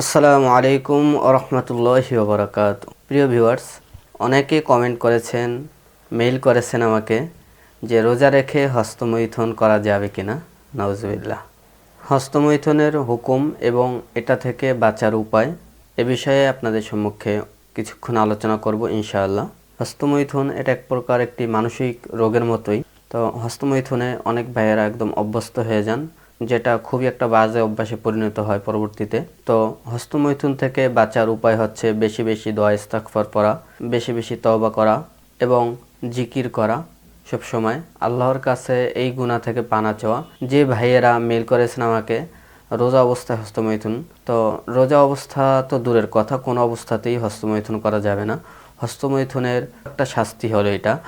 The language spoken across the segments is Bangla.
আসসালামু আলাইকুম রহমতুল্লাহ বারাকাত প্রিয় ভিউয়ার্স, অনেকে কমেন্ট করেছেন, মেইল করেছেন আমাকে যে রোজা রেখে হস্তমৈথুন করা যাবে কি না নওজুবিল্লাহ হস্তমৈথুনের হুকুম এবং এটা থেকে বাঁচার উপায় এ বিষয়ে আপনাদের সম্মুখে কিছুক্ষণ আলোচনা করব ইনশাআল্লাহ। হস্তমৈথুন এটা এক প্রকার একটি মানসিক রোগের মতোই। তো হস্তমৈথুনে অনেক ভাইয়েরা একদম অভ্যস্ত হয়ে যান। যেটা খুবই একটা বাজে অভ্যাসে পরিণত হয় পরবর্তীতে। তো হস্তমৈথুন থেকে বাঁচার উপায় হচ্ছে বেশি বেশি দোয়া ইস্তাকফার পড়া, বেশি বেশি তওবা করা এবং জিকির করা সব সময় আল্লাহর কাছে এই গুণা থেকে পানা চাওয়া। যে ভাইয়েরা মেল করেছেন আমাকে, রোজা অবস্থায় হস্তমৈথুন। তো রোজা অবস্থা তো দূরের কথা, কোনো অবস্থাতেই হস্তমৈথুন করা যাবে না। হস্তমৈথুনের একটা শাস্তি হলো এটা।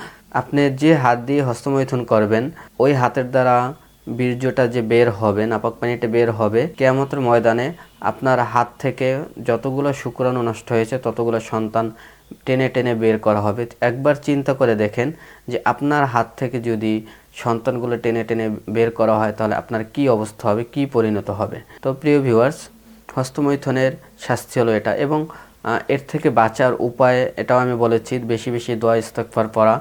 আপনি যে হাত দিয়ে হস্তমৈথুন করবেন, ওই হাতের দ্বারা বীর্যটা যে বের হবে, নাপাক পানিটা বের হবে, কেয়ামতের ময়দানে আপনার হাত থেকে যতগুলো শুক্রাণু নষ্ট হয়েছে, ততগুলো সন্তান টেনে টেনে বের করা হবে। একবার চিন্তা করে দেখেন যে আপনার হাত থেকে যদি সন্তানগুলো টেনে টেনে বের করা হয়, তাহলে আপনার কি অবস্থা হবে, কি পরিণত হবে? তো প্রিয় ভিউয়ার্স, হস্তমৈথনের শাস্তি হলো এটা এবং এর থেকে বাঁচার উপায় এটাও আমি বলেছি, বেশি বেশি দোয়া ইস্তকফার পড়া,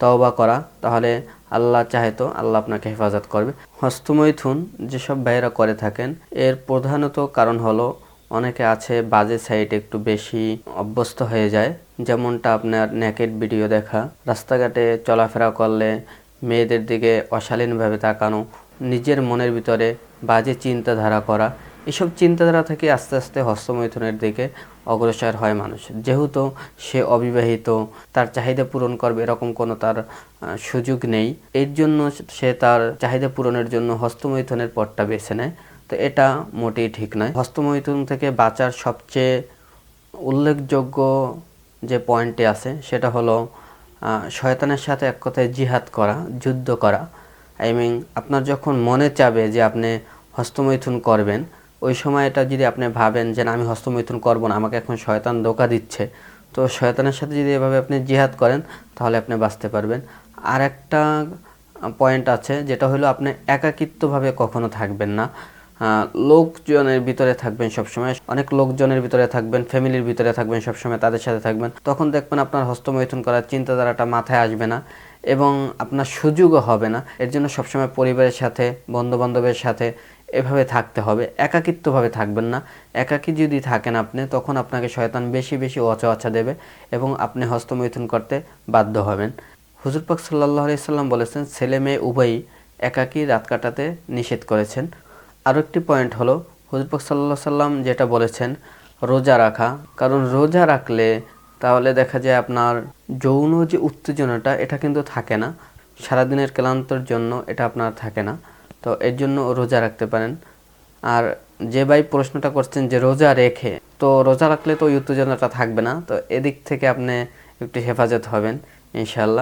তওবা করা। তাহলে আল্লাহ চাহে তো আল্লাহ আপনাকে হেফাজত করবে। হস্তমৈথুন যেসব ভাইয়েরা করে থাকেন, এর প্রধানত কারণ হলো অনেকে আছে বাজে সাইড একটু বেশি অভ্যস্ত হয়ে যায়। যেমনটা আপনার নেকেট ভিডিও দেখা, রাস্তাঘাটে চলাফেরা করলে মেয়েদের দিকে অশালীনভাবে তাকানো, নিজের মনের ভিতরে বাজে চিন্তাধারা করা এসব চিন্তাধারা থেকে আস্তে আস্তে হস্তমৈথুনের দিকে অগ্রসর হয় মানুষ। যেহেতু সে অবিবাহিত, তার চাহিদা পূরণ করবে এরকম কোনো তার সুযোগ নেই। এর জন্য সে তার চাহিদা পূরণের জন্য হস্তমৈথুনের পথটা বেছে নেয়। তো এটা মোটেই ঠিক নয়। হস্তমৈথুন থেকে বাঁচার সবচেয়ে উল্লেখযোগ্য যে পয়েন্টটি আছে, সেটা হলো শয়তানের সাথে এক কথায় জিহাদ করা, যুদ্ধ করা। আই মিন, আপনার যখন মনে চাবে যে আপনি হস্তমৈথুন করবেন ওই সময় এটা যদি আপনি ভাবেন যে না, আমি হস্তমৈথুন করব না, আমাকে এখন শয়তান ধোকা দিচ্ছে, তো শয়তানের সাথে যদি এভাবে আপনি জিহাদ করেন, তাহলে আপনি বাঁচতে পারবেন। আর একটা পয়েন্ট আছে, যেটা হলো আপনি একাকিত্বভাবে কখনো থাকবেন না। লোকজনের ভিতরে থাকবেন সবসময়, অনেক লোকজনের ভিতরে থাকবেন, ফ্যামিলির ভিতরে থাকবেন সবসময়, তাদের সাথে থাকবেন। তখন দেখবেন আপনার হস্তমৈথুন করার চিন্তাধারাটা মাথায় আসবে না এবং আপনার সুযোগও হবে না। এর জন্য সবসময় পরিবারের সাথে বন্ধু বান্ধবের সাথে এভাবে থাকতে হবে। একাকিত্বভাবে থাকবেন না। একাকী যদি থাকেন আপনি, তখন আপনাকে শয়তান বেশি বেশি অচা দেবে এবং আপনি হস্তমৈথুন করতে বাধ্য হবেন। হুজুর পাক সাল্লাহ সাল্লাম বলেছেন, ছেলে মেয়ে উভয়ই একাকী রাত কাটাতে নিষেধ করেছেন। আরও একটি পয়েন্ট হলো, হুজুর পাক সাল্লাহ সাল্লাম যেটা বলেছেন, রোজা রাখা। কারণ রোজা রাখলে তাহলে দেখা যায় আপনার যৌন যে উত্তেজনাটা, এটা কিন্তু থাকে না। সারাদিনের ক্লান্তর জন্য এটা আপনার থাকে না। তো এর জন্য রোজা রাখতে পারেন। আর যে ভাই প্রশ্নটা করছেন যে রোজা রেখে, তো রোজা রাখলে তো উত্তেজনাটা থাকবে না। তো এদিক থেকে আপনি একটু হেফাজত হবেন ইনশাল্লাহ